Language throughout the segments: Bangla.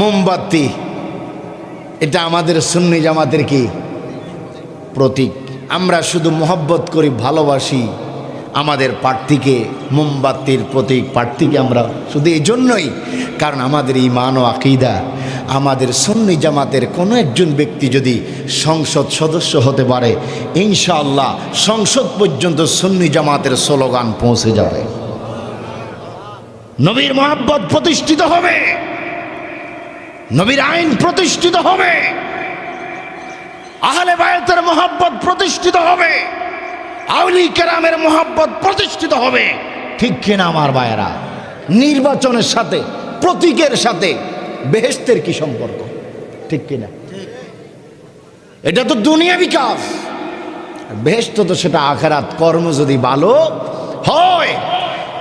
মোমবাতি। এটা আমাদের সুন্নি জামাতের কি? প্রতীক। আমরা শুধু মোহব্বত করি, ভালোবাসি আমাদের প্রার্থীকে, মোমবাতির প্রতীক প্রার্থীকে আমরা শুধু এই জন্যই কারণ আমাদের ইমান ও আকিদা, আমাদের সুন্নি জামাতের কোনো একজন ব্যক্তি যদি সংসদ সদস্য হতে পারে, ইনশাআল্লাহ সংসদ পর্যন্ত সুন্নি জামাতের স্লোগান পৌঁছে যাবে। নবীর মোহাব্বত প্রতিষ্ঠিত হবে। নবীর আইন প্রতিষ্ঠিত হবে। আহলে বায়াতের মোহাব্বত প্রতিষ্ঠিত হবে। আউলি কেরামের মোহাব্বত প্রতিষ্ঠিত হবে। ঠিক কিনা আমার বায়েরা নির্বাচনের সাথে, প্রতীকের সাথে বেহেস্তের কি সম্পর্ক? ঠিক কিনা? এটা তো দুনিয়া বিকাশ। বেহেস্ত তো সেটা আখেরাত কর্ম যদি ভালো হয়,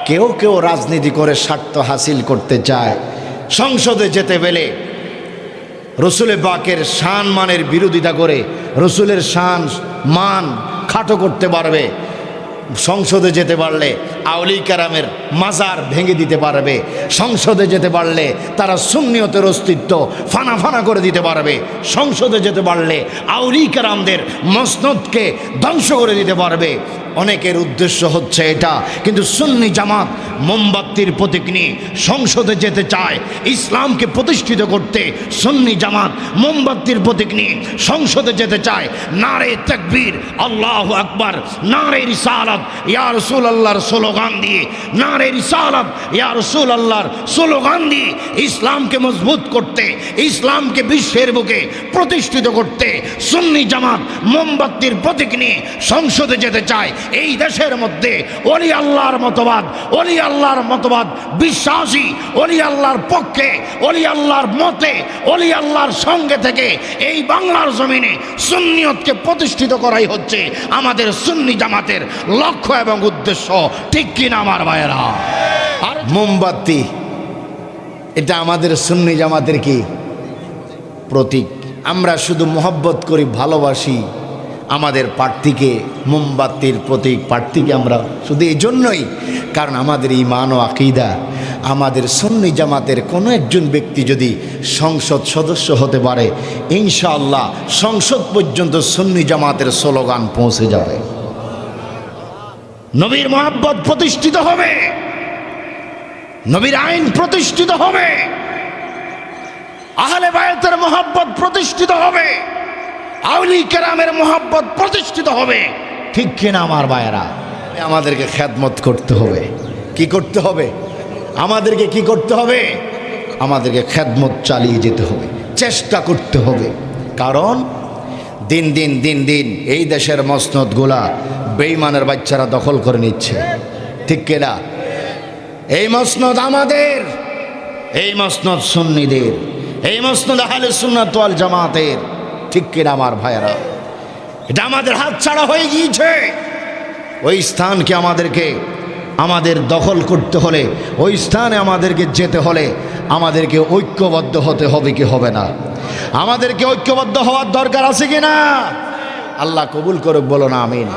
কেউ কেউ রাজনীতি করে স্বার্থ হাসিল করতে চায়। সংসদে যেতে পেলে রসুলে বাকের শান মানের বিরোধিতা করে রসুলের শান মান খাটো করতে পারবে। সংসদে যেতে পারলে আউলি কারামের মাজার ভেঙে দিতে পারবে। সংসদে যেতে পারলে তারা সুন্নিয়তের অস্তিত্ব ফানা ফানা করে দিতে পারবে। সংসদে যেতে পারলে আউলি কারামদের মসনদকে ধ্বংস করে দিতে পারবে। অনেকের উদ্দেশ্য হচ্ছে এটা, কিন্তু সুন্নি জামাত মোমবাতির প্রতীক নিয়ে সংসদে যেতে চায়, ইসলামকে প্রতিষ্ঠিত করতে সুন্নি জামাত মোমবাতির প্রতীক নিয়ে সংসদে যেতে চায়। নারে তকবীর, আল্লাহ আকবার, নারে রিসালাত ইয়া রসুল আল্লাহর স্লোগান দিয়ে, নারে রিসালাত, ইয়া রসুল আল্লাহর স্লোগান দিয়ে ইসলামকে মজবুত করতে, ইসলামকে বিশ্বের বুকে প্রতিষ্ঠিত করতে সুন্নি জামাত মোমবাতির প্রতীক নিয়ে সংসদে যেতে চায়। এই দেশের মধ্যে অলি আল্লাহর মতবাদ, অলি আল্লাহর মতবাদ বিশ্বাসী, অলি আল্লাহর পক্ষে, অলি আল্লাহর মতে, অলি আল্লাহর সঙ্গে থেকে এই বাংলার জমিনে সুন্নিয়তকে প্রতিষ্ঠিত করাই হচ্ছে আমাদের সুন্নি জামাতের লক্ষ্য এবং উদ্দেশ্য, ঠিক কিনা আমার ভাইয়েরা? মোমবাতি, এটা আমাদের সুন্নি জামাতের কি প্রতীক? আমরা শুধু মোহব্বত করি, ভালোবাসি আমাদের প্রার্থীকে, মোমবাতির প্রতীক প্রার্থীকে আমরা শুধু এই জন্যই কারণ আমাদের ইমান ও আকিদা, আমাদের সুন্নি জামাতের কোনো একজন ব্যক্তি যদি সংসদ সদস্য হতে পারে, ইনশাআল্লাহ সংসদ পর্যন্ত সুন্নি জামাতের স্লোগান পৌঁছে যাবে। নবীর মোহাব্বত প্রতিষ্ঠিত হবে। নবীর আইন প্রতিষ্ঠিত হবে। আহলে বায়াতের মোহাব্বত প্রতিষ্ঠিত হবে। আউলি কেরামের মোহাব্বত প্রতিষ্ঠিত হবে। ঠিক কিনা আমার বায়েরা আমাদেরকে খ্যাতমত করতে হবে। কি করতে হবে? আমাদেরকে কি করতে হবে? আমাদেরকে খ্যাতমত চালিয়ে যেতে হবে। চেষ্টা করতে হবে। কারণ দিন দিন দিন দিন এই দেশের মসনদগুলা বেইমানের বাচ্চারা দখল করে নিচ্ছে। ঠিক কিনা এই মসনদ আমাদের, এই মসনদ সুন্নিদের, এই মসনদ আহলে সুন্নাত ওয়াল জামাতের। ঠিক কিনা আমার ভাইয়েরা? এটা আমাদের হাত ছাড়া হয়ে গিয়েছে। ওই স্থানকে আমাদেরকে, আমাদের দখল করতে হলে, ওই স্থানে আমাদেরকে যেতে হলে, আমাদেরকে ঐক্যবদ্ধ হতে হবে কি হবে না? আমাদেরকে ঐক্যবদ্ধ হওয়ার দরকার আছে কি না? আল্লাহ কবুল করুক বলো না আমিন।